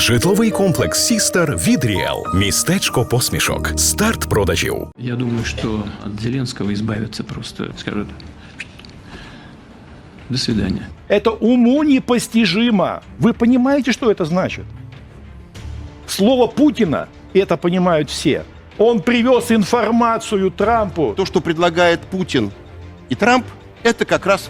Житловий комплекс Сістер від Ріел. Містечко посмішок. Старт продажів. Я думаю, что от Зеленского избавиться просто скажут до свидания. Это уму непостижимо. Вы понимаете, что это значит? Слово Путина, это понимают все. Он привез информацию Трампу. То, что предлагает Путин и Трамп, это как раз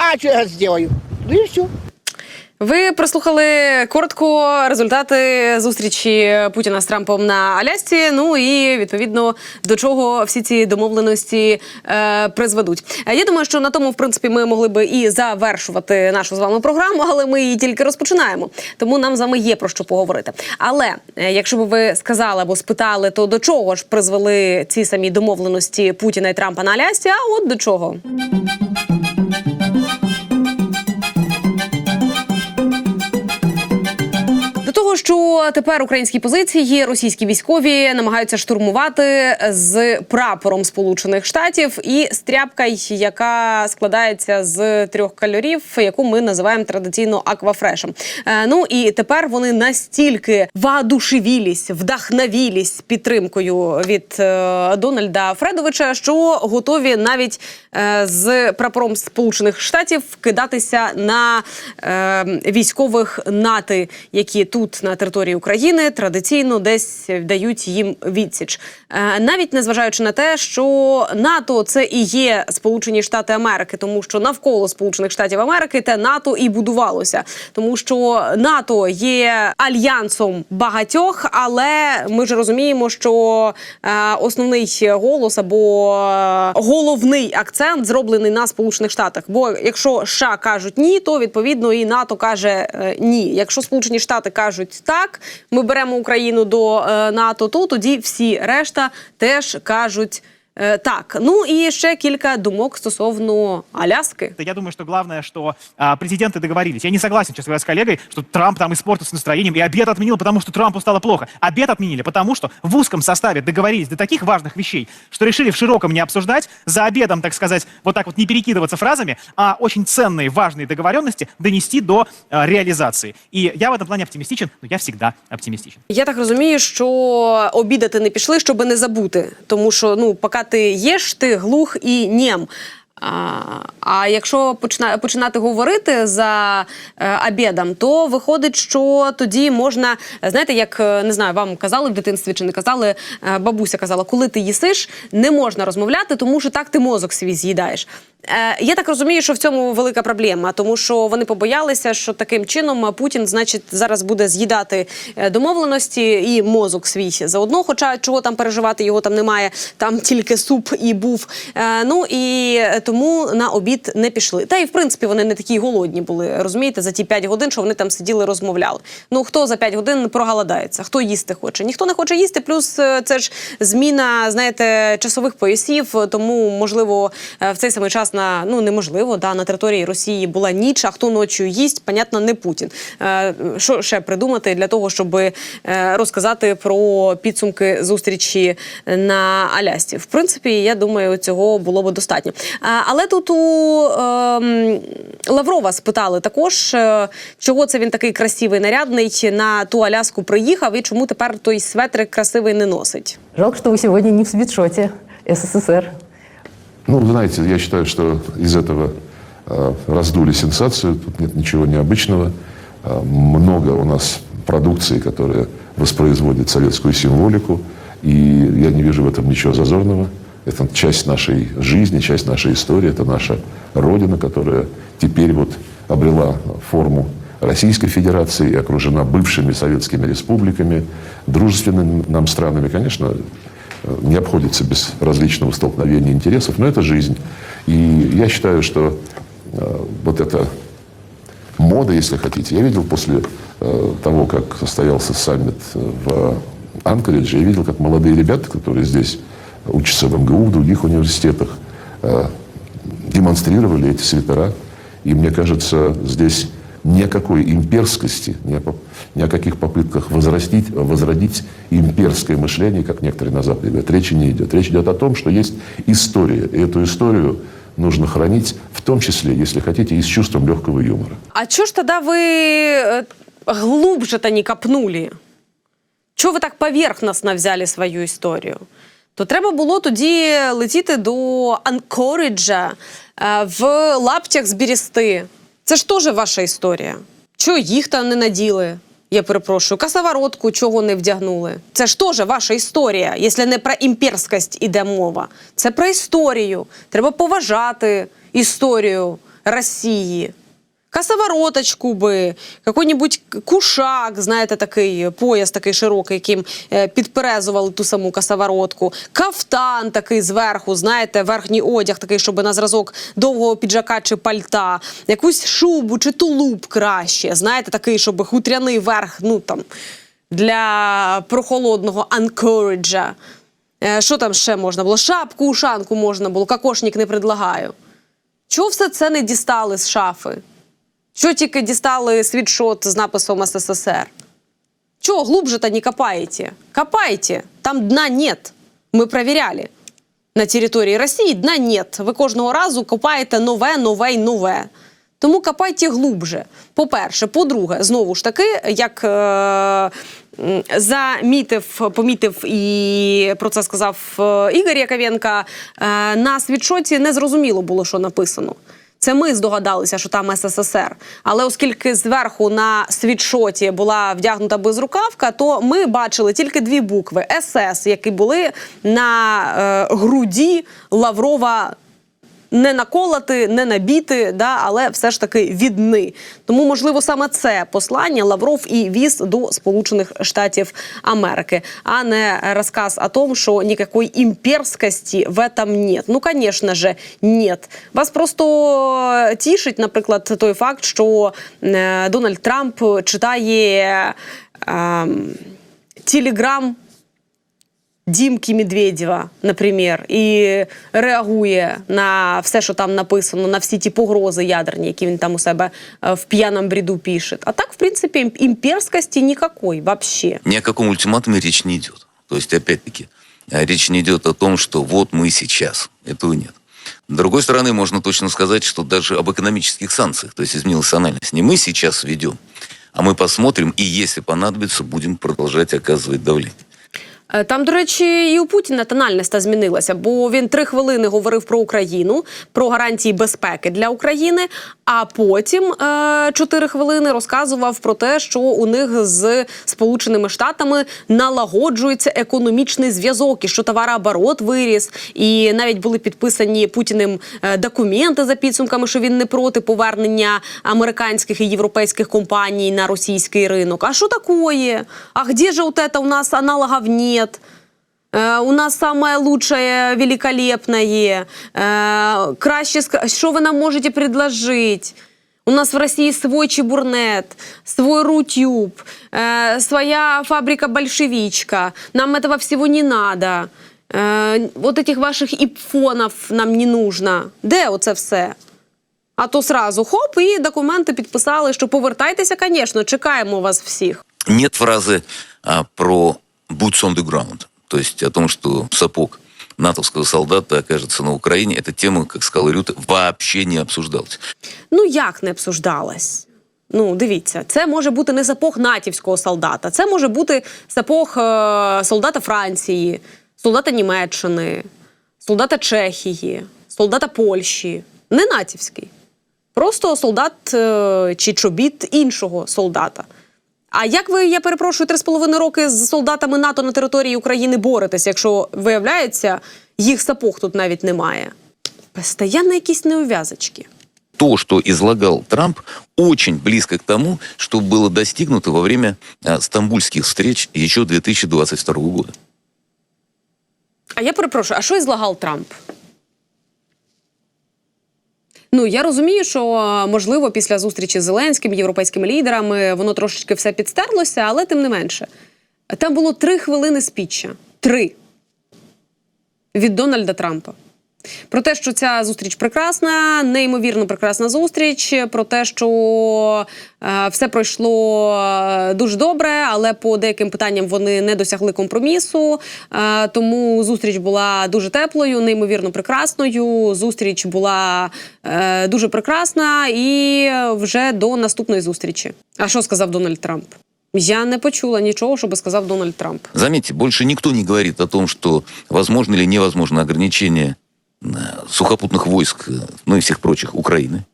А что я сделаю? Ну и все. Ви прослухали коротко результати зустрічі Путіна з Трампом на Алясці. Ну і відповідно до чого всі ці домовленості е, призведуть. Е, Я думаю, що на тому, в принципі, ми могли би і завершувати нашу з вами програму, але ми її тільки розпочинаємо. Тому нам з вами є про що поговорити. Але е, якщо б ви сказали або спитали, то до чого ж призвели ці самі домовленості Путіна і Трампа на Алясці? А от до чого. Тепер українські позиції російські військові намагаються штурмувати з прапором Сполучених Штатів і стряпка, яка складається з трьох кольорів, яку ми називаємо традиційно аквафрешем. Е, ну і тепер вони настільки воодушевілись, вдохновілись підтримкою від е, Дональда Фредовича, що готові навіть е, з прапором Сполучених Штатів кидатися на військових НАТО, які тут на території України традиційно десь дають їм відсіч, е, навіть незважаючи на те, що НАТО це і є Сполучені Штати Америки, тому що навколо Сполучених Штатів Америки те НАТО і будувалося, тому що НАТО є альянсом багатьох, але ми ж розуміємо, що е, основний голос або е, головний акцент зроблений на Сполучених Штатах. Бо якщо США кажуть ні, то відповідно і НАТО каже ні. Якщо Сполучені Штати кажуть так, ми беремо Україну до е, НАТО, то тоді всі решта теж кажуть. е, Так, ну і ще кілька думок стосовно Аляски. Я думаю, что главное, что а, президенты договорились. Я не согласен, честно говоря, с коллегой, что Трамп там испортился настроением и обед отменил, потому что Трампу стало плохо. Обед отменили, потому что в узком составе договорились до таких важных вещей, что решили в широком не обсуждать, за обедом, так сказать, вот так вот не перекидываться фразами, а очень ценные, важные договоренности донести до а, реализации. И я в этом плане оптимистичен, но я всегда оптимистичен. Я так розумію, що обідати не пішли, щоб не забути. Тому що ну, поки Ти єш ти глух і нєм. А, а якщо почина, починати говорити за е, обідом, то виходить, що тоді можна, знаєте, як е, не знаю, вам казали в дитинстві чи не казали, е, бабуся казала, коли ти їсиш, не можна розмовляти, тому що так ти мозок свій з'їдаєш. Е, я так розумію, що в цьому велика проблема, тому що вони побоялися, що таким чином Путін, значить, зараз буде з'їдати е, домовленості і мозок свій заодно. Хоча чого там переживати, його там немає, там тільки суп і був. Е, ну і тому на обід не пішли. Та і в принципі вони не такі голодні були. Розумієте, за ті 5 годин, що вони там сиділи, розмовляли. Ну хто за 5 годин проголодається, хто їсти хоче? Ніхто не хоче їсти. Плюс е, це ж зміна, знаєте, часових поясів. Тому можливо е, в цей самий час на ну неможливо, да на території Росії була ніч. А хто ночі їсть, понятно, не Путін. Е, Що ще придумати для того, щоб розказати про підсумки зустрічі на Алясці? В принципі, я думаю, цього було б достатньо. Е, Але тут у ем, Лаврова спитали також, е, чого це він такий красивий, нарядний на ту Аляску приїхав, і чому тепер той светрик красивий не носить. Жалко, что вы сегодня не в свитшоте СССР. Ну, знаете, я считаю, что из этого э, раздули сенсацию, тут нет ничего необычного. Э, много у нас продукции, которая воспроизводит советскую символику, и я не вижу в этом ничего зазорного. Это часть нашей жизни, часть нашей истории, это наша Родина, которая теперь вот обрела форму Российской Федерации и окружена бывшими советскими республиками, дружественными нам странами. Конечно, э, не обходится без различного столкновения интересов, но это жизнь. И я считаю, что э, вот это мода, если хотите. Я видел после э, того, как состоялся саммит в Анкоридже, я видел, как молодые ребята, которые здесь учатся в МГУ, в других университетах, э, демонстрировали эти свитера. И мне кажется, здесь ни о какой имперскости, ни о, поп- ни о каких попытках возрастить, возродить имперское мышление, как некоторые на Западе говорят, речи не идет. Речь идет о том, что есть история. И эту историю нужно хранить, в том числе, если хотите, и с чувством легкого юмора. А чого ж тоді ви е, глубже-то не копнули? Чого ви так поверхностно взяли свою історію? То треба було тоді летіти до Анкориджа е, в лаптях з Бірісти. Це ж теж ваша історія. Чого їх там не наділи? Я перепрошую, касаворотку чого не вдягнули. Це ж теж ваша історія, якщо не про імперськість іде мова. Це про історію. Треба поважати історію Росії. Косовороточку би, какой-нибудь кушак, знаєте, такий пояс такий широкий, яким е, підперезували ту саму косоворотку. Кафтан такий зверху, знаєте, верхній одяг такий, щоб на зразок довгого піджака чи пальта. Якусь шубу чи тулуб краще, знаєте, такий, щоб хутряний верх, ну там, для прохолодного анкориджа. Е, Що там ще можна було? Шапку, ушанку можна було, кокошник не предлагаю. Чого все це не дістали з шафи? Що тільки дістали світшот з написом СССР? Чого глубже-то не копаете? Копайте, там дна нет. Ми перевіряли. На території Росії дна нет. Ви кожного разу копаєте нове, нове й нове. Тому копайте глубже. По-перше, по-друге, знову ж таки, як е, замітив, помітив і про це сказав е, Ігор Яковенка, е, на світшоті не зрозуміло було, що написано. Це ми здогадалися, що там СССР. Але оскільки зверху на світшоті була вдягнута безрукавка, то ми бачили тільки дві букви СС, які були на е, груді Лаврова не наколоти, не набіти, да, але все ж таки відни. Тому, можливо, саме це послання Лавров і віз до Сполучених Штатів Америки, а не розказ о том, що ніякої імперськості в этом нет. Ну, звісно же, нет. Вас просто тішить, наприклад, той факт, що е, Дональд Трамп читає е, телеграм Дімки Медведєва, наприклад, і реагує на все, що там написано, на всі ті погрози ядерні, які він там у себе е, в п'яному бреду пише. А так, в принципі, ім- імперськості ніякої вообще. Ни о каком ультиматуме речь не идет. То есть, опять-таки, э, речь не идет о том, что вот мы сейчас. Этого нет. С другой стороны, можно точно сказать, что даже об экономических санкциях, то есть изменилась тональность. Не мы сейчас ведем, а мы посмотрим, и если понадобится, будем продолжать оказывать давление. Е, Там, до речі, і у Путіна тональність змінилася, бо він три хвилини говорив про Україну, про гарантії безпеки для України. А потім е, чотири хвилини розказував про те, що у них з Сполученими Штатами налагоджується економічний зв'язок, і що товарооборот виріс, і навіть були підписані Путіним е, документи за підсумками, що він не проти повернення американських і європейських компаній на російський ринок. А що такое? А где же вот это у нас аналогов нет? Е, У нас самое лучшее, великолепное. Е, Краще, ск- що ви нам можете предложить? У нас в России свой чебурнет, свой рутюб, э, своя фабрика большевичка. Нам этого всего не надо. Э, вот этих ваших іпфонів нам не нужно. Де оце все? А то сразу хоп, і документи підписали, що повертайтеся, звісно, чекаємо вас всіх. Нет фразы а, про boots on the ground. То есть о том, что сапог натовского солдата окажется на Украине. Эта тема, как сказал Рюта, вообще не обсуждалась. Ну як не обсуждалась? Ну, дивіться, це може бути не сапог натівського солдата, це може бути сапог е, солдата Франції, солдата Німеччини, солдата Чехії, солдата Польщі. Не натівський. Просто солдат е, чи чобіт іншого солдата. А як ви, я перепрошую, три з половиною роки з солдатами НАТО на території України боретесь, якщо виявляється, їх сапог тут навіть немає? Постоянно якісь неув'язочки. То, что излагал Трамп, очень близко к тому, что было достигнуто во время а, стамбульских встреч еще 2022 года. А я перепрошую, а що ізлагав Трамп? Ну я розумію, що можливо після зустрічі з Зеленським, європейськими лідерами, воно трошечки все підстерлося, але тим не менше. Там було три хвилини спіччя. Три від Дональда Трампа. Про те, що ця зустріч прекрасна, неймовірно прекрасна зустріч. Про те, що е, все пройшло е, дуже добре, але по деяким питанням вони не досягли компромісу. Е, тому зустріч була дуже теплою, неймовірно прекрасною. Зустріч була е, дуже прекрасна і вже до наступної зустрічі. А що сказав Дональд Трамп? Я не почула нічого, що би сказав Дональд Трамп. Заметьте, больше никто не говорит о том, что возможно или невозможно ограничение сухопутных войск, э, ну и всех прочих Украины.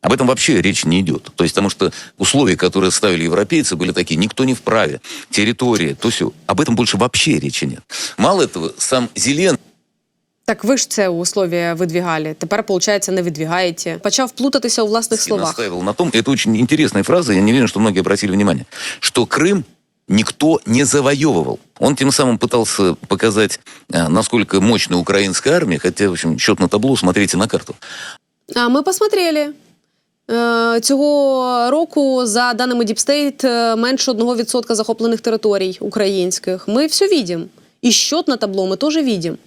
Об этом вообще речь не идет. То есть, потому что условия, которые ставили европейцы, были такие, никто не вправе, территория, то все. Об этом больше вообще речи нет. Мало этого, сам Зеленский Так ви ж це у слові видвігали. Тепер, виходить, не видвігаєте. Почав плутатися у власних словах. настаивал на том, это очень интересная фраза, я не уверен, что многие обратили внимание, что Крым никто не завоевывал. Он тем самым пытался показать, а, насколько мощна украинская армия, хотя, в общем, счет на табло, смотрите на карту. А ми посмотрели. Е, Цього року, за даними Deep State, е, менше 1% захоплених територій українських. Ми все видим. І счет на табло ми теж видим.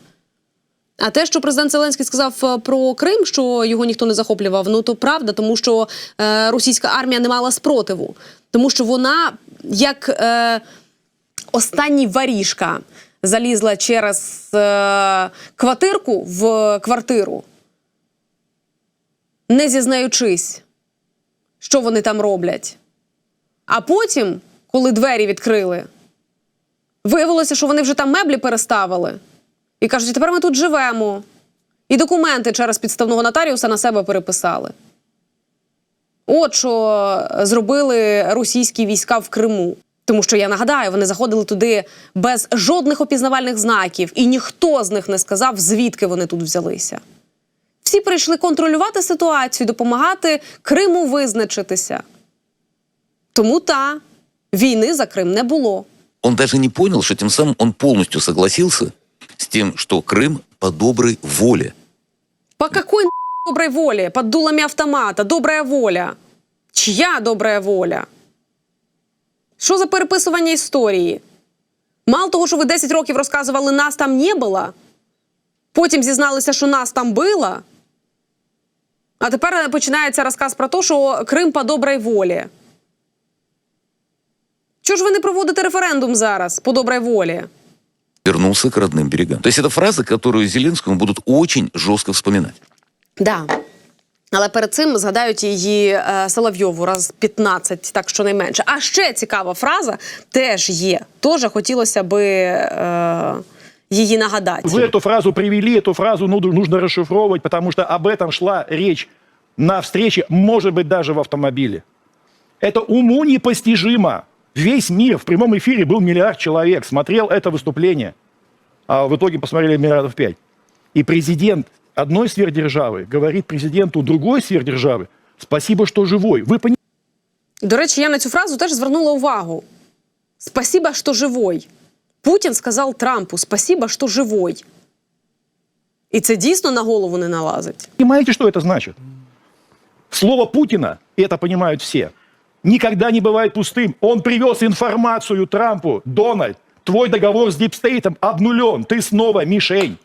А те, що президент Зеленський сказав е, про Крим, що його ніхто не захоплював, ну то правда, тому що е, російська армія не мала спротиву. Тому що вона, як е, останній варіжка, залізла через е, квартирку в квартиру, не зізнаючись, що вони там роблять. А потім, коли двері відкрили, виявилося, що вони вже там меблі переставили. І кажуть, тепер ми тут живемо. І документи через підставного нотаріуса на себе переписали. От що зробили російські війська в Криму. Тому що я нагадаю, вони заходили туди без жодних опізнавальних знаків, і ніхто з них не сказав, звідки вони тут взялися. Всі прийшли контролювати ситуацію, допомагати Криму визначитися. Тому та війни за Крим не було. Он даже не понял, что тем самым он полностью согласился с тем, что Крым по доброй воле. По какой доброй воле? Под дулами автомата. Добрая воля. Чия добрая воля? Що за переписування історії? Мало того, що ви 10 років розказували, нас там не було, потім зізналися, що нас там було, а тепер починається розказ про те, що Крим по добрій волі. Чого ж ви не проводите референдум зараз по добрій волі? вернулся к родным берегам. То есть это фраза, которую Зеленскому будут очень жестко вспоминать. Да. Але перед цим згадають її е, Соловйову раз 15, так що не менше. А ще цікава фраза теж є. Теж хотілося би е, її нагадати. Вы эту фразу привели, эту фразу ну, нужно расшифровывать, потому что об этом шла речь на встрече, может быть, даже в автомобиле. Это уму непостижимо. Весь мир в прямом эфире был миллиард человек, смотрел это выступление. А в итоге посмотрели миллиардов пять. И президент одной сверхдержавы говорит президенту другой сверхдержавы, спасибо, что живой. Вы понимаете? До речі, я на цю фразу теж звернула увагу. Спасибо, що живой. Путін сказав Трампу: Спасибо, що живой. І це дійсно на голову не налазить. Понимаете, что это значит? Слово Путина, и это понимают все, никогда не бывает пустым. Он привез информацию Трампу. Дональд, твой договор с Дипстейтом обнулен. Ты снова мишень.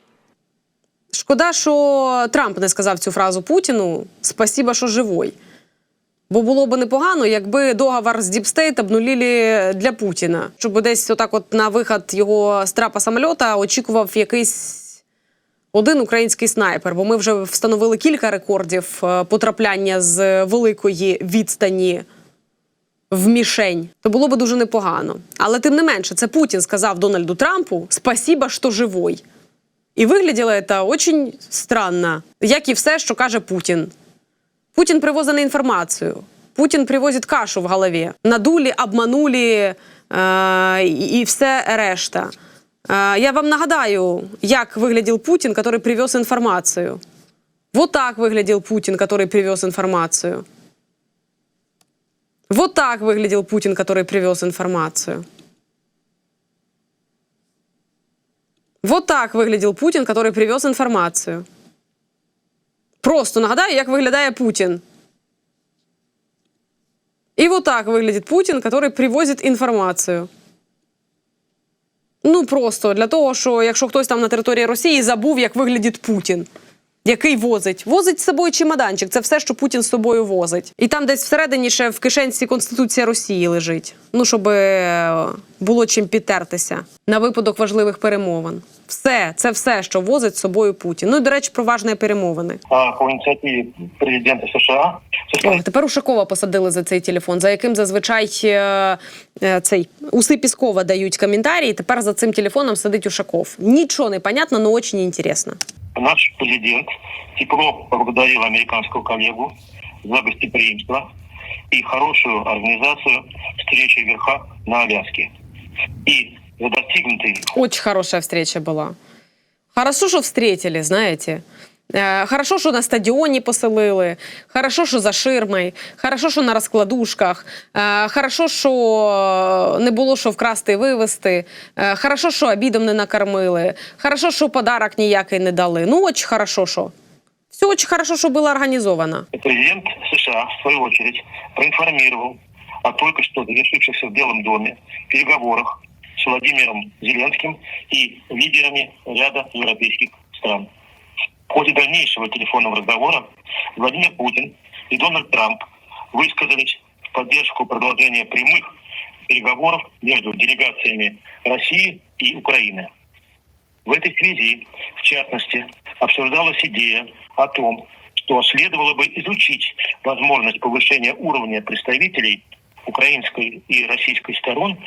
Шкода, що Трамп не сказав цю фразу Путіну Спасіба, що живой. Бо було б непогано, якби договор з Діпстейт обнулили для Путіна, щоб десь отак, от на вихід його з трапа самольота очікував якийсь один український снайпер. Бо ми вже встановили кілька рекордів е, потрапляння з великої відстані в мішень. То було б дуже непогано. Але тим не менше, це Путін сказав Дональду Трампу Спасіба, що живой. І вигляділо це дуже странно, як і все, що каже Путін. Путін привозить не інформацію. Путін привозить кашу в голові. Надулі, обманулі е, і і все решта. Е, я вам нагадаю, як виглядів Путін, який привез інформацію. Вот так выглядел Путин, который привез информацию. Вот так выглядел Путин, который привез информацию. Вот так выглядел Путин, который привез информацию. Просто нагадаю, як виглядає Путін. И вот так выглядит Путин, который привозит інформацію. Ну просто для того, що якщо хтось там на території Росії забув, як виглядить Путін. Який возить? Возить з собою чемоданчик. Це все, що Путін з собою возить. І там десь всередині ще в кишенці Конституція Росії лежить. Ну, щоб е, було чим підтертися на випадок важливих перемовин. Все, це все, що возить з собою Путін. Ну і до речі, про важні перемовини. А, по инициативе президента США О, тепер Ушакова посадили за цей телефон, за яким зазвичай е, е, цей уси Піскова дають коментарі. і Тепер за цим телефоном сидить Ушаков. Нічого не понятно, але дуже інтересно. Наш президент тепло поблагодарил американского коллегу за гостеприимство и хорошую организацию встречи верха на Аляске. И за достигнутый Очень хорошая встреча была. Хорошо, що встретили, знаєте. Е, Хорошо, що на стадіоні поселили, хорошо, що за ширмою, хорошо, що на розкладушках, е, хорошо, що не було що вкрасти і вивезти, е, хорошо, що обідом не накормили, хорошо, що подарок ніякий не дали. Ну, очень хорошо, що. Все очень хорошо, що було організовано. президент США, в свою очередь, проинформировал о только что завершившихся в Белом доме переговорах с Владимиром Зеленским и лидерами ряда европейских стран. В ходе дальнейшего телефонного разговора Владимир Путин и Дональд Трамп высказались в поддержку продолжения прямых переговоров между делегациями России и Украины. В этой связи, в частности, обсуждалась идея о том, что следовало бы изучить возможность повышения уровня представителей украинской и российской сторон,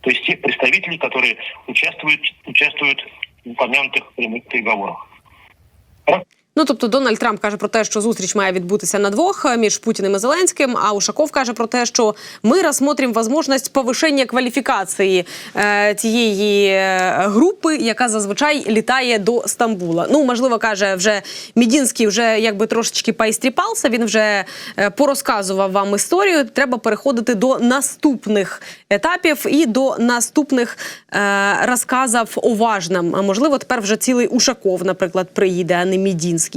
то есть тех представителей, которые участвуют, участвуют в упомянутых прямых переговорах. Huh? Ну тобто Дональд Трамп каже про те, що зустріч має відбутися на двох е, між Путіним і Зеленським. А Ушаков каже про те, що ми розсмотрим можливість повишення кваліфікації е, тієї е, групи, яка зазвичай літає до Стамбула. Ну можливо, каже вже Мідінський вже якби трошечки поістріпався. Він вже е, порозказував вам історію. Треба переходити до наступних етапів і до наступних е, розказів уважним. А можливо, тепер вже цілий Ушаков, наприклад, приїде, а не Мідінський.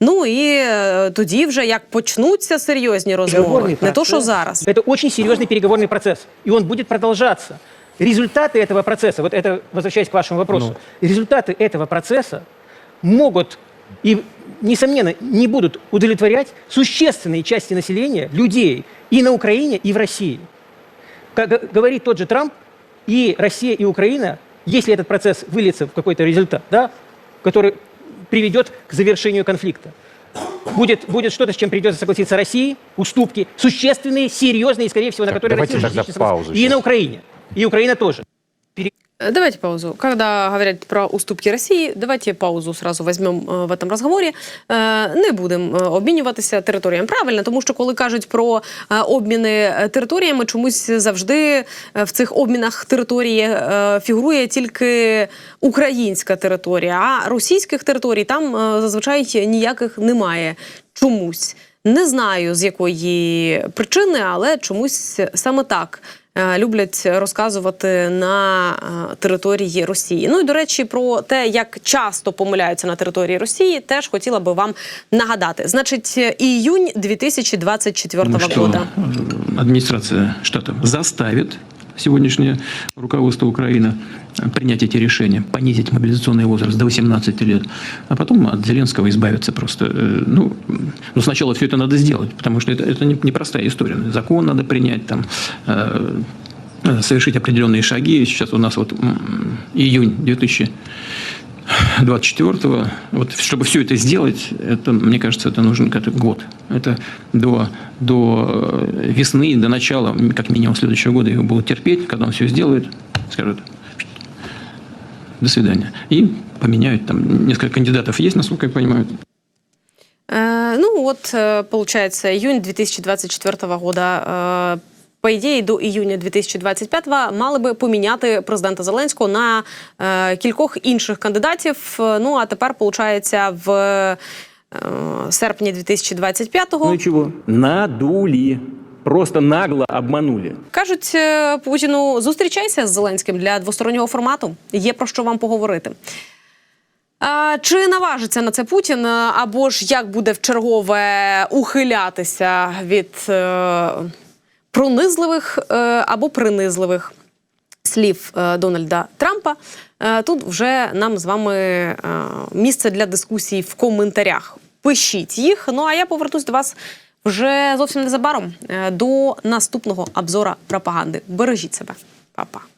Ну і е, тоді вже як почнуться серйозні розмови, не то що зараз. Это очень серьезный переговорный процесс, и он будет продолжаться. Результаты этого процесса, вот это, возвращаясь к вашему вопросу, результаты этого процесса могут и, несомненно, не будут удовлетворять существенные части населения, людей и на Украине, и в России. Как г- говорит тот же Трамп, и Россия, и Украина, если этот процесс выльется в какой-то результат, да, который приведет к завершению конфликта, будет, будет что-то, с чем придется согласиться России, уступки, существенные, серьезные, и, скорее всего, на Так, которые Россия паузу И на. Украине. И Украина тоже. Э, Давайте паузу. Когда говорят про уступки Росії, давайте паузу сразу візьмемо е, в этом розговорі. Е, Не будемо обмінюватися територіями. Правильно, тому що коли кажуть про обміни територіями, чомусь завжди в цих обмінах території фігурує тільки українська територія, а російських територій там е, зазвичай ніяких немає. Чомусь не знаю з якої причини, але чомусь саме так люблять розказувати на е, території Росії. Ну і до речі, про те, як часто помиляються на території Росії, теж хотіла би вам нагадати. Значить, е, іюнь 2024 Ну, года. э, администрация штатов заставит сегодняшнее руководство Украины э, принять эти решения, понизить мобилизационный возраст до 18 лет, а потом от Зеленского избавиться просто. Э, Ну, ну сначала все это надо сделать, потому что это, это не- непростая история. Закон надо принять, там, э, надо совершить определенные шаги. Сейчас у нас вот м, июнь 2000 24-го, вот, чтобы все это сделать, это, мне кажется, это нужен как-то год. Это до, до э, весны, до начала, как минимум, следующего года его будут терпеть, когда он все сделает, скажут, до свидания. И поменяют, там несколько кандидатов есть, насколько я понимаю. Э, ну вот, э, получается, июнь 2024 года. По ідеї, до іюня 2025 мали би поміняти президента Зеленського на е, кількох інших кандидатів. Ну а тепер, виходить, в е, серпні 2025-го Ну и чего? Надули. Просто нагло обманули. кажуть е, Путіну: зустрічайся з Зеленським для двостороннього формату. Є про що вам поговорити. А, чи наважиться на це Путін, або ж як буде в чергове ухилятися від е, пронизливих е, або принизливих слів е, Дональда Трампа? Е, тут вже нам з вами місце для дискусій в коментарях. Пишіть їх. Ну а я повернусь до вас вже зовсім незабаром до наступного обзора пропаганди. Бережіть себе, Па-па.